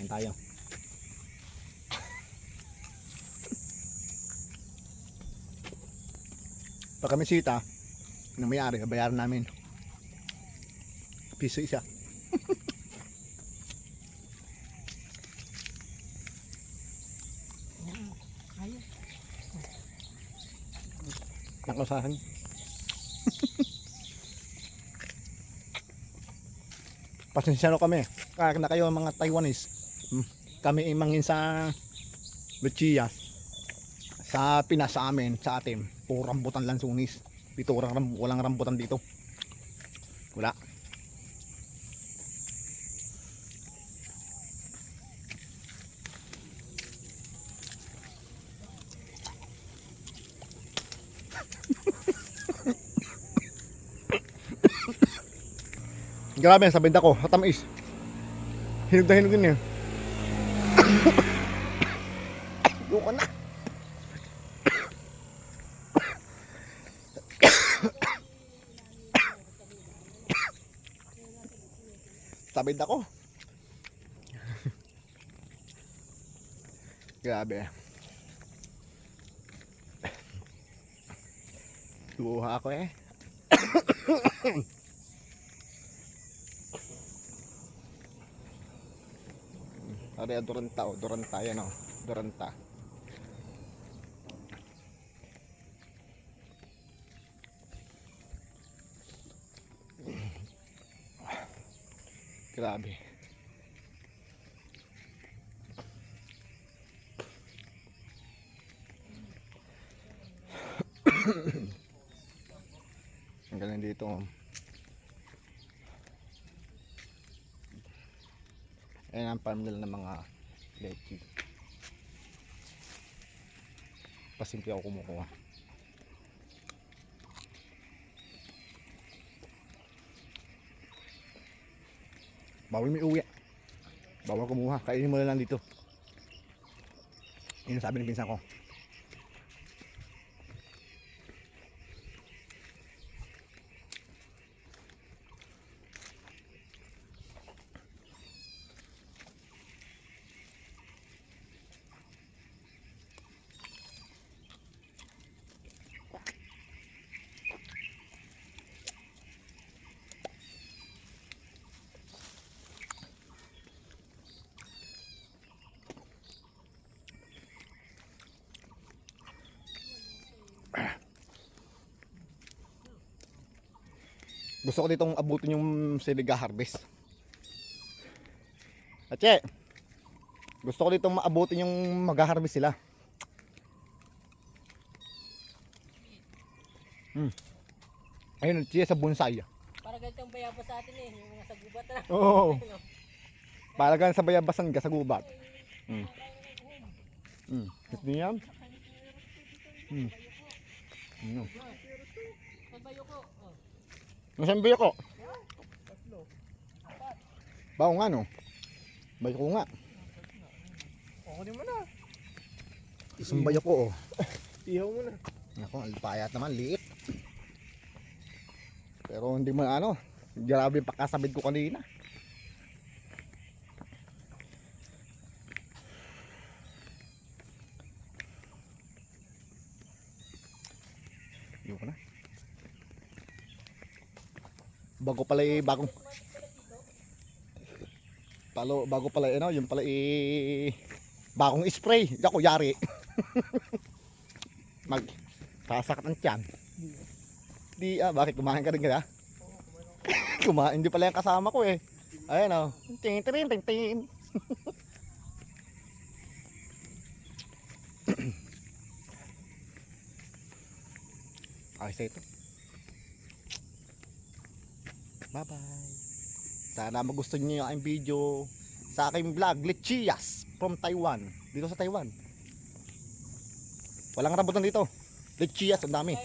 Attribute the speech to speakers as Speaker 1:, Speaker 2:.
Speaker 1: Kain tayo. Pag kami sita, na may-ari, bayaran namin. Piso isa. Akin. Pasensya na kami. Kaya na kayo mga Taiwanese. Kami ay mangin sa Lucia. Sa Pinas sa amin, sa atin. Puro rambutan lang sunis. Dito walang, ram- walang rambutan dito. Wala. Grabe, sa ko, matamis. Hinog na hinog yun eh. Yuko na. sa benda ko. Grabe. Luha ako eh. Ari ang duranta o, duranta yan o, duranta. Grabe. Ang galing dito. oh. Ayan ang farm nila ng mga leche. Pasimple ako kumukuha. Bawal may uwi. Bawal kumuha. Kainin mo lang dito. Yun sabi ng pinsan ko. Gusto ko ditong abutin yung siliga harvest. Atche, gusto ko ditong maabutin yung mag-harvest sila. Hmm. Ayun, Atche, sa bonsai.
Speaker 2: Para ganito ang bayabas sa atin eh. Yung mga sa gubat na.
Speaker 1: Oo. Palagan sa bayabasan ka sa gubat. Hmm. Hmm. Ito yan. Hmm. Ano?
Speaker 2: Bayo ko.
Speaker 1: Nasaan biyo ko? Bao nga no. Bayo ko nga.
Speaker 2: Oo, di mo na.
Speaker 1: Isang bayo ko oh.
Speaker 2: Ihaw mo na.
Speaker 1: Ako, alpayat naman, liit. Pero hindi mo ano, grabe yung pakasabit ko kanina. Yun na. Bago pala eh, bagong Palo, bago pala eh, ano, yung pala eh, bagong spray. Ako, yari. Mag, Sasakit ang tiyan. Di ah, bakit kumain ka rin ka kumain di pala yung kasama ko eh. Ayan oh. Ting ting ting ting. Ayos na ito. Bye bye. Sana magustuhan niyo aking video sa aking vlog, Lechias from Taiwan. Dito sa Taiwan. Walang rambutan dito. Lechias, ang dami.